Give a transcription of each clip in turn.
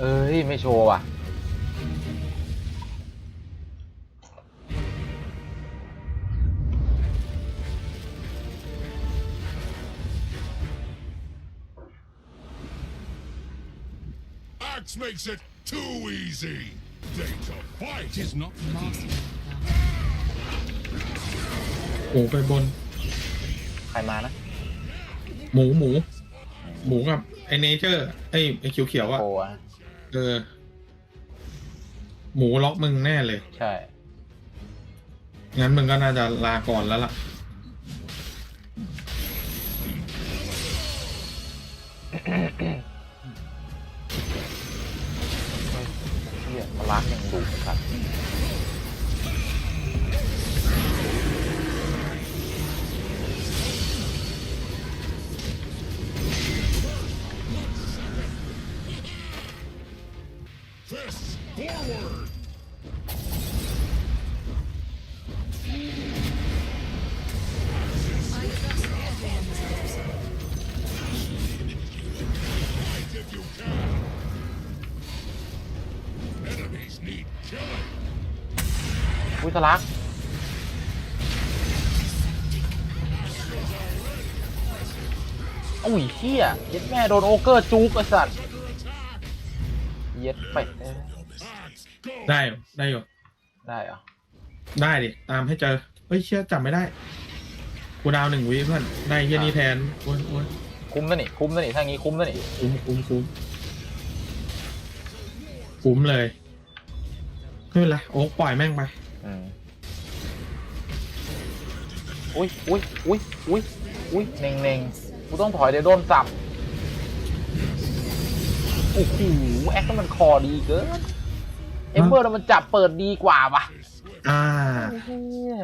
เอ้ย ไม่โชว์ว่ะ Axe makes it too easy. Day to fight is not หมูไปบน ใครมานะ หมูหมู หมูกับไอเนเจอร์ไอไอเขียวเขียวๆอะโชว์อะ เออ หมูล็อกมึงแน่เลย ใช่ งั้นมึงก็น่าจะลาก่อนแล้วล่ะ เฮียมาล้างยังดูครับ อุ้ยทะลักอุ้ยเฮียเย็ดแม่โดนโอเกอร์จุกไอสัตว์เย็ดเป็ดเอ้ย Axe, go. ได้อยู่ได้อยู่ได้เหรอได้ดิตามให้เจอเฮ้ยเชื่อจำไม่ได้กูดาวหนึ่งวิเพื่อนได้เฮียนี้แทนโอ้ยโอ้ยคุ้มนะนี่คุ้มนะนี่ถ้างี้คุ้มนะนี่คุ้มคุ้มคุ้มคุ้มเลยไม่เป็นไรโอ๊กปล่อยแม่งไป อืมอุ้ยอุ้ยอุ้ยอุ้ยอุ้ยเน่งเน่งกูต้องถอยเดี๋ยวโดนสับโอ้โหแอคมันคอดีเกินเอมเบอร์มันจับเปิดดีกว่าว่ะอ่าเฮีย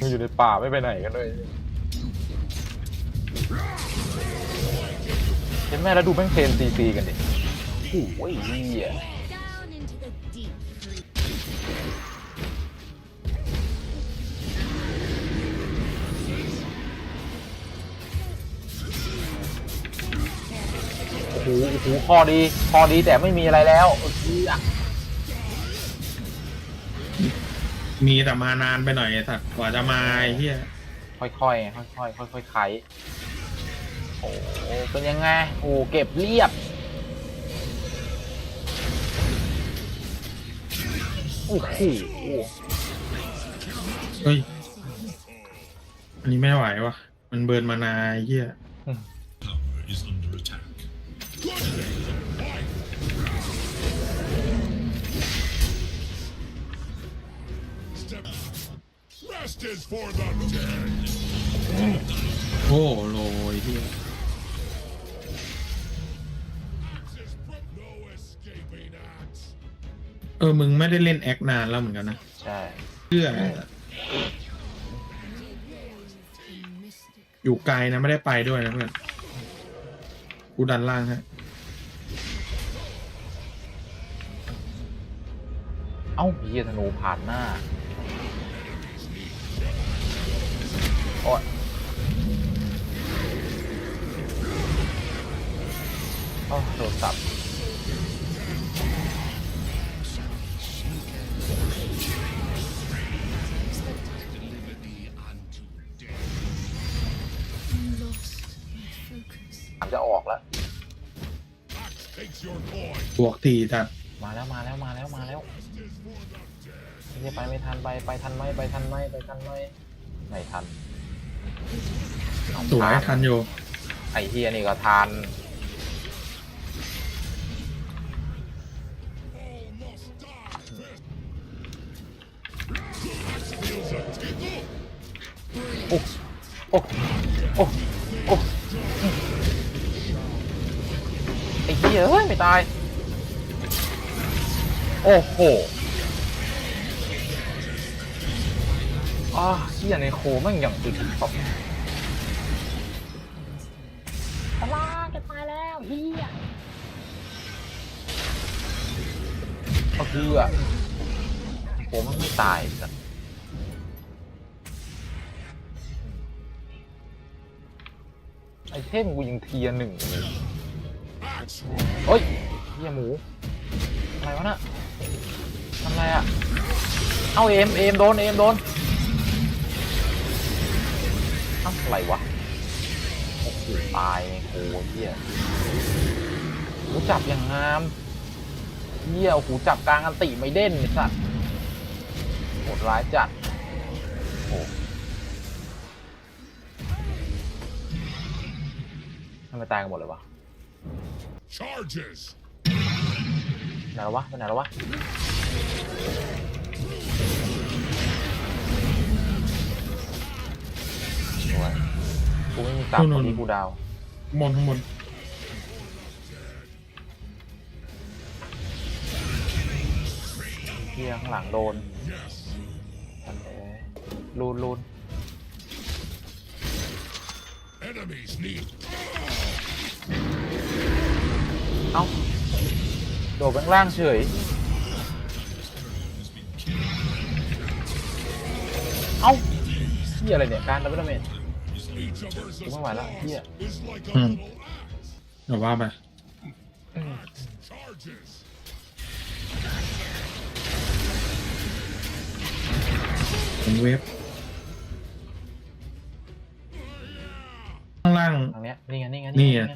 มันอยู่ในป่าไม่ไปไหนกันเลยเห็นแม่แล้วดูแม่งเทรนซีซีกันดิโอ้ยเฮีย Down into the deep freeze. โอ้โหโอ้โหคอดีคอดีแต่ไม่มีอะไรแล้วเฮีย มีแต่มานานไปหน่อยไอ้สัตว์กว่าจะมาไอ้เฮียค่อยๆ ค่อยๆ ค่อยๆไขโอ้โหเป็นยังไง โอ้เก็บเรียบโอ้โหเฮ้ย อันนี้ไม่ไหววะมันเบิร์นมานานไอ้เฮีย Tower is under attack. Rest is for the dead. โอ้โลไอ้เฮีย This is from no escaping axe. เออ มึงไม่ได้เล่นแอคนานแล้วเหมือนกันนะใช่เพื่ออยู่ไกลนะไม่ได้ไปด้วยนะเพื่อน กูดันล่างฮะ เอ้าเฮียธนูผ่านหน้า โอ้ยโอ้โดนสับถามจะออกแล้ว Axe takes your coin. บวกทีจัดมาแล้วมาแล้วมาแล้วมาแล้ว Rest is for the dead. เฮียไปไม่ทันไปไปทันไหมไปทันไหมไปทันไหมไม่ทันเอา สวยทันอยู่ไอ้เฮียนี่ก็ทัน Almost die. Fist. Axe feels a tickle. โอ้โอ้โอ้โอ้ไอ้เฮียเฮ้ย ไม่ตาย โอ้โห อ่าเฮียในโคแม่งอย่างอึดตบตลาจะตายแล้วเฮียก็คืออะโอ้มันไม่ตายสัตว์ไอเทมกูยังเทียร์หนึ่งเลย Axe เฮ้ยเฮียหมู อะไรวะน่ะทำอะไรอะเอาเอมเอมโดนเอมโดนเอ้าอะไรวะโอ้โหตายไงโอ้เฮียหูจับอย่างงามเฮียโอ้โหจับกลางอันติไม่เด่นไอ้สัตว์โหดร้ายจัดโอ้ทำไมตายกันหมดเลยวะ charges. ไหนแล้ววะไปไหนแล้ววะ สวยกูไม่มีตับนู่ตรนงๆนี้กูดาวข้างบนข้างบนเที่ยข้างหลังโดน Yes. อันเอ้ยลูนลูน Enemies need เอ้า โดดไปข้างล่างเฉย เอ้าเที่ยอะไรเนี่ย การดับเบิลเมน each of us กูไม่ไหวแล้วเที่ย is like a Hmm. little axe. เดี๋ยวว่าไป Charges. ผมเวฟข้างล่าง ทางเนี้ยนี่ไงนี่ไงนี่ไง ไง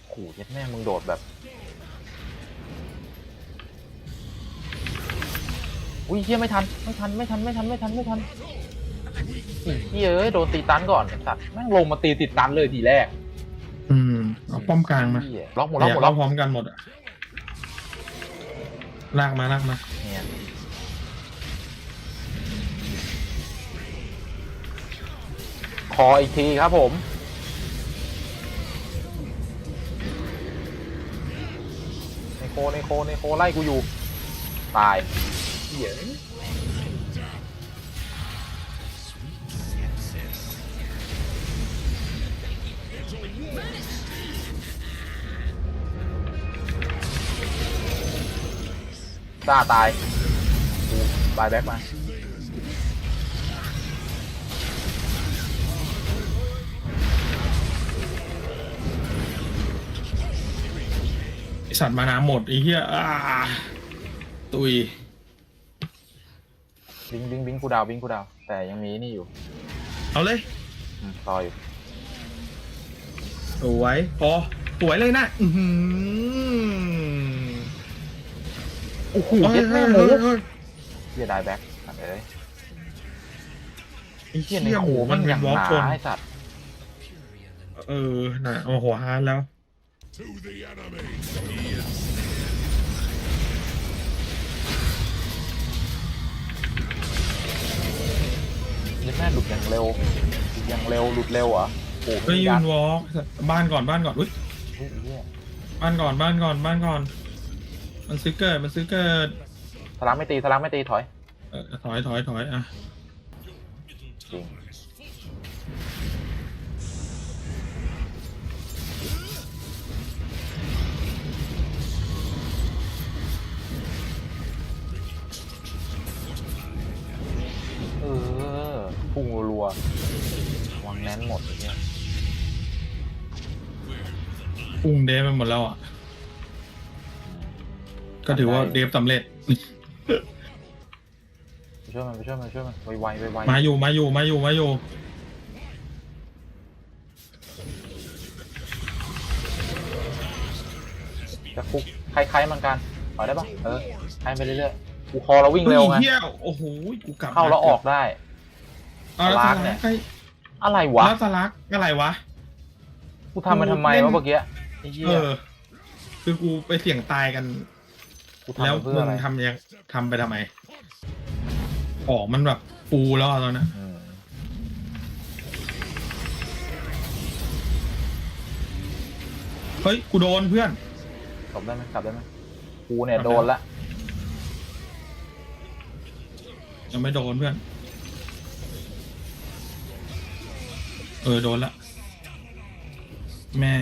โอ้โหเย็ดแม่มึงโดดแบบอุ้ยเฮียไม่ทันไม่ทันไม่ทันไม่ทันไม่ทันไม่ทัน อีเฮียเอ้ยโดนตีตันก่อนไอ้สัตว์แม่งลงมาตีติดตันเลยทีแรกอืมเอาป้อมกลางมาเหี้ยล็อกหมดล็อกเนี่ยหมดล็เราอกพร้อมกันหมดอะลากมาลากมา เนี่ยขออีกทีครับผมในโคในโคในโคไล่กูอยู่ ตายเหี้ย ซ่าตายกูบายแบ็กมาไอสัตว์มาน้ำหมดไอ้เหี้ยอ่าตุยบิงบิงบิงกูดาวบิงกูดาว แต่ยังมีนี่อยู่เอาเลยอืมรออยู่สวยพอสวยเลยนะ อือหือ โอ้โหเฮ้เย็ยดเฮ้แม่ยหมูเฮ้ยเฮ้ยเฮียได้แบ็กสัตว์เอ้ยไอ้เฮียเหี้ในยหโคมูมันอเป็นย่างวอล์กหนาชนไอ้สัตว์เออน่ะโอ้โหฮาร์ดแล้ว To the enemy. เย็ดแม่หลุดอย่างเร็วหลุดอย่างเร็วหลุดเร็วเหรอโอ้โหเฮ้ยยัยืดนวอล์กบ้านก่อนบ้านก่อนอุ้ยเฮ้ยเหี้ยบ้านก่อนบ้านก่อนบ้านก่อน มันซื้อเกิดมันซื้อเกิดทะลักไม่ตีทะลักไม่ตีถอยเออถอยถอยถอยอะจริงเออพุ่งรัวๆวางแน่นหมดเลยเนี่ย พุ่งเดฟไปหมดแล้วอะ ก็ถือว่าเดฟสำเร็จ ไปช่วยมันไปช่วยมันไปช่วยมันไวไวไวไวมาอยู่มาอยู่มาอยู่มาอยู่ จะคุกคล้ายๆมันกันถอยได้ปะเออให้ไปเรื่อยๆกูคอเราวิ่งเร็วไงฮ้ยเหี้ยโอ้โหกูกลับเข้าแล้วออกได้ เอาแล้วสสลักลัเนี่กยไอ้อะไรวะแล้วสลักอะไรวะ กูทำมันทำไมเล่นวะเมื่อกี้ไอ้เหี้เอยอ คือกูไปเสี่ยงตายกัน กูทำแล้วมันเพื่อมึงอะไรทำยังทำไปทำไมออกมันแบบปูแล้วอะตอนนั้นอืมเฮ้ยกูโดนเพื่อน กลับได้ไหมกลับได้ไหมกูเนี่ยโดนละยังไม่โดนเพื่อน เออโดนละ แม่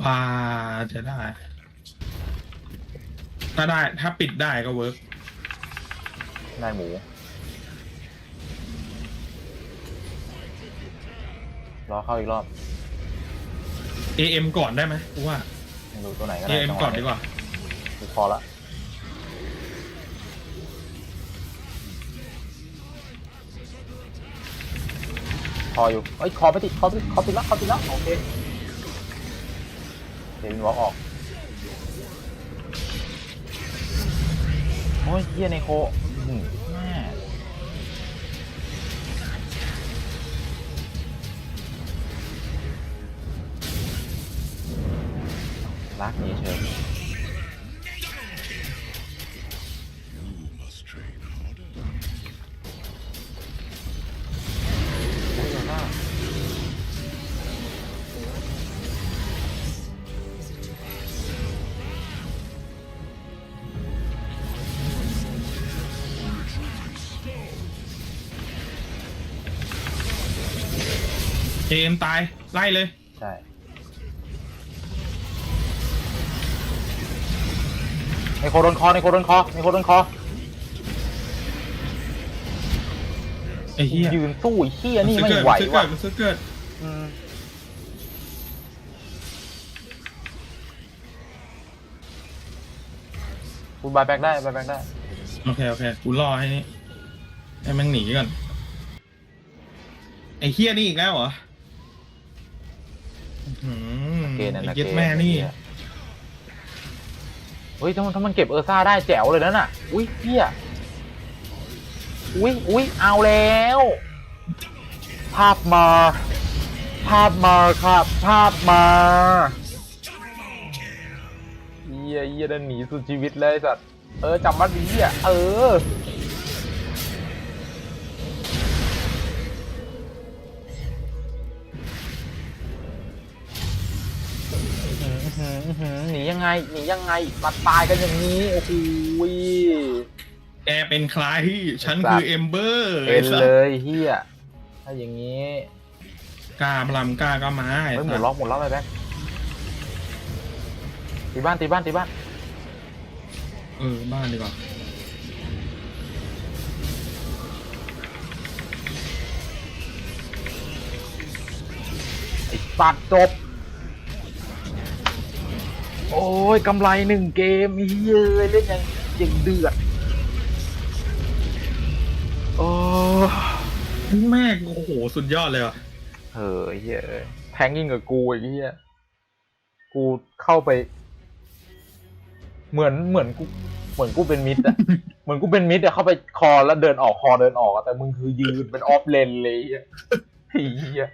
ว่าจะได้ ถ้าได้ ถ้าปิดได้ก็เวิร์กนายหมู รอเข้าอีกรอบเอ็มก่อนได้ไหมกูว่าไม่รู้ตัวไหนก็เอได้เอ็มจังหวะก่อนดีกว่า กูพอละพออยู่ เอ้ย คอไม่ติด คอไม่ติด คอติดแล้ว คอติดแล้ว โอเค เดวินวอล์กออก โอ้ยเฮียในโคหือแม่รักนี้เฉย เอ็มตาย ไล่เลย ใช่ ในโคโดนคอในโคโดนคอในโคโดนคอไอ้เหี้ยยืนสู้ไอ้เฮียนี่ไม่ซื้อเกิดไหวซื้อเกิว่ะดซื้อเกิดอืมคุณบายแบ็กได้บายแบ็กได้ โอเค โอเค กูรอให้นี่ให้มันหนีก่อน ไอ้เฮียนี่อีกแล้วเหรออื้อ หือเกณฑ์นั่นไอ้นะเย็ดเกณฑ์แม่นี่ เฮ้ยถ้ามันถ้ามันเก็บเออร์ซ่าได้แจ๋วเลยนั่นน่ะ อุ้ยเฮียอุ้ยอุ้ยเอาแล้ว ภาพมา ภาพมาครับ ภาพมาเฮียเฮียเดินหนีสุดชีวิตเลยสัตว์ เออจำมันดีอะเออ หืออื้อหือหนียังไงหนียังไงมาตายกันอย่างนี้โอ้โหแกเป็นใครฉันสัตว์คือเอมเบอร์เป็นเลยเฮียถ้าอย่างนี้กล้าบลำกล้าก็มาไอ้เฮ้ยหสัมุตนว์ล็อกหมุนล็อกไปแบ็คตีบ้านตีบ้านตีบ้านเออบ้านดีกว่าไอ้สัตว์จบ โอ้ยกำไรหนึ่งเกมเฮียเล่นยังยังเดือด โอ้แม่งโอ้โห สุดยอดเลยว่ะเฮ้ยเฮียเอ้ยแทงยิ่งกับกูไอ้เฮียกูเข้าไป เหมือนเหมือนกูเหมือนกูเป็นมิดอะ เหมือนกูเป็นมิดอะเข้าไปคอแล้วเดินออกคอเดินออกอะแต่มึงคือยืนเป็นออฟเลนเลยไอ้เฮียไอ้เฮีย